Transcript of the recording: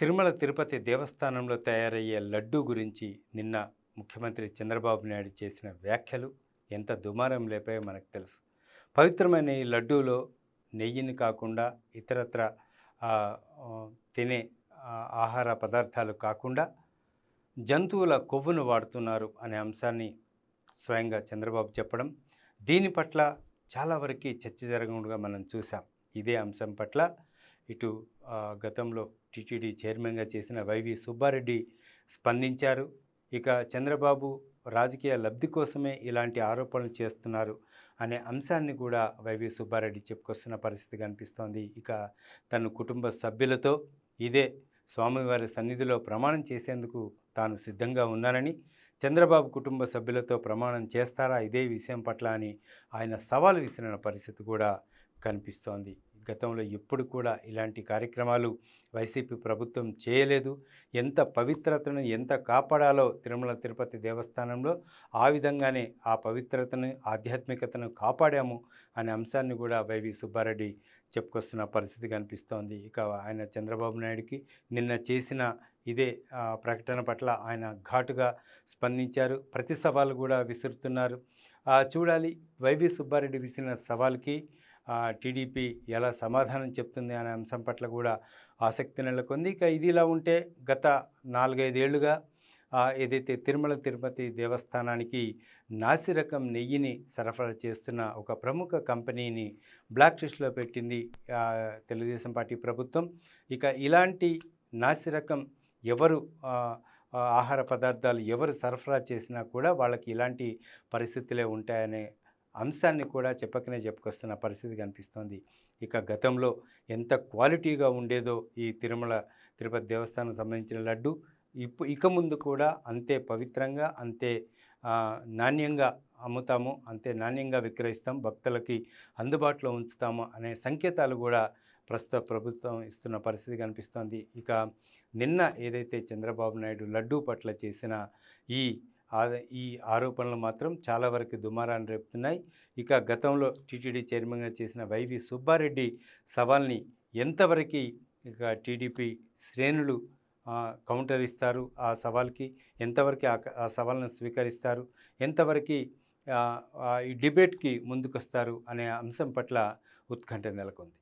తిరుమల తిరుపతి దేవస్థానంలో తయారయ్యే లడ్డూ గురించి నిన్న ముఖ్యమంత్రి చంద్రబాబు నాయుడు చేసిన వ్యాఖ్యలు ఎంత దుమారం లేపాయో మనకు తెలుసు. పవిత్రమైన ఈ లడ్డూలో నెయ్యిని కాకుండా ఇతరత్ర తినే ఆహార పదార్థాలు కాకుండా జంతువుల కొవ్వును వాడుతున్నారు అనే అంశాన్ని స్వయంగా చంద్రబాబు చెప్పడం దీని పట్ల చాలా వరకు చర్చ జరగకుండా మనం చూసాం ఇదే అంశం పట్ల ఇటు గతంలో టీటీడీ చైర్మన్గా చేసిన వైవి సుబ్బారెడ్డి స్పందించారు. ఇక చంద్రబాబు రాజకీయ లబ్ధి కోసమే ఇలాంటి ఆరోపణలు చేస్తున్నారు అనే అంశాన్ని కూడా వైవి సుబ్బారెడ్డి చెప్పుకొస్తున్న పరిస్థితి కనిపిస్తోంది. ఇక తన కుటుంబ సభ్యులతో ఇదే స్వామివారి సన్నిధిలో ప్రమాణం చేసేందుకు తాను సిద్ధంగా ఉన్నానని చంద్రబాబు కుటుంబ సభ్యులతో ప్రమాణం చేస్తారా ఇదే విషయం పట్ల అని ఆయన సవాలు విసిరిన పరిస్థితి కూడా కనిపిస్తోంది. గతంలో ఎప్పుడు కూడా ఇలాంటి కార్యక్రమాలు వైసీపీ ప్రభుత్వం చేయలేదు. ఎంత పవిత్రతను ఎంత కాపాడాలో తిరుమల తిరుపతి దేవస్థానంలో ఆ విధంగానే ఆ పవిత్రతను ఆధ్యాత్మికతను కాపాడాము అనే అంశాన్ని కూడా వైవి సుబ్బారెడ్డి చెప్పుకొస్తున్న పరిస్థితి కనిపిస్తోంది ఇక ఆయన చంద్రబాబు నాయుడికి నిన్న చేసిన ఇదే ప్రకటన పట్ల ఆయన ఘాటుగా స్పందించారు. ప్రతి సవాలు కూడా విసురుతున్నారు. చూడాలి. వైవి సుబ్బారెడ్డి విసిరిన సవాల్కి టీడీపీ ఎలా సమాధానం చెప్తుంది అనే అంశం పట్ల కూడా ఆసక్తి నెలకొంది. ఇక ఇది ఇలా ఉంటే గత నాలుగైదేళ్ళుగా ఏదైతే తిరుమల తిరుపతి దేవస్థానానికి నాసిరకం నెయ్యిని సరఫరా చేస్తున్న ఒక ప్రముఖ కంపెనీని బ్లాక్ లిస్ట్లో పెట్టింది తెలుగుదేశం పార్టీ ప్రభుత్వం. ఇక ఇలాంటి నాసిరకం ఎవరు ఆహార పదార్థాలు ఎవరు సరఫరా చేసినా కూడా వాళ్ళకి ఇలాంటి పరిస్థితులే ఉంటాయనే అంశాన్ని కూడా చెప్పకనే చెప్పుకొస్తున్న పరిస్థితి కనిపిస్తోంది. ఇక గతంలో ఎంత క్వాలిటీగా ఉండేదో ఈ తిరుమల తిరుపతి దేవస్థానం సంబంధించిన లడ్డు ఇప్పు ఇక ముందు కూడా అంతే పవిత్రంగా అంతే నాణ్యంగా అమ్ముతాము అంతే నాణ్యంగా విక్రయిస్తాం భక్తులకి అందుబాటులో ఉంచుతాము అనే సంకేతాలు కూడా ప్రస్తుత ప్రభుత్వం ఇస్తున్న పరిస్థితి కనిపిస్తోంది. ఇక నిన్న ఏదైతే చంద్రబాబు నాయుడు లడ్డూ పట్ల చేసిన ఈ ఈ ఆరోపణలు మాత్రం చాలా వరకు దుమారాన్ని రేపుతున్నాయి. ఇక గతంలో టీటీడీ చైర్మన్గా చేసిన వైవి సుబ్బారెడ్డి సవాల్ని ఎంతవరకు ఇక టీడీపీ శ్రేణులు కౌంటర్ ఇస్తారు? ఆ సవాల్కి ఎంతవరకు ఆ సవాల్ను స్వీకరిస్తారు? ఎంతవరకు ఈ డిబేట్కి ముందుకొస్తారు? అనే అంశం పట్ల ఉత్కంఠ నెలకొంది.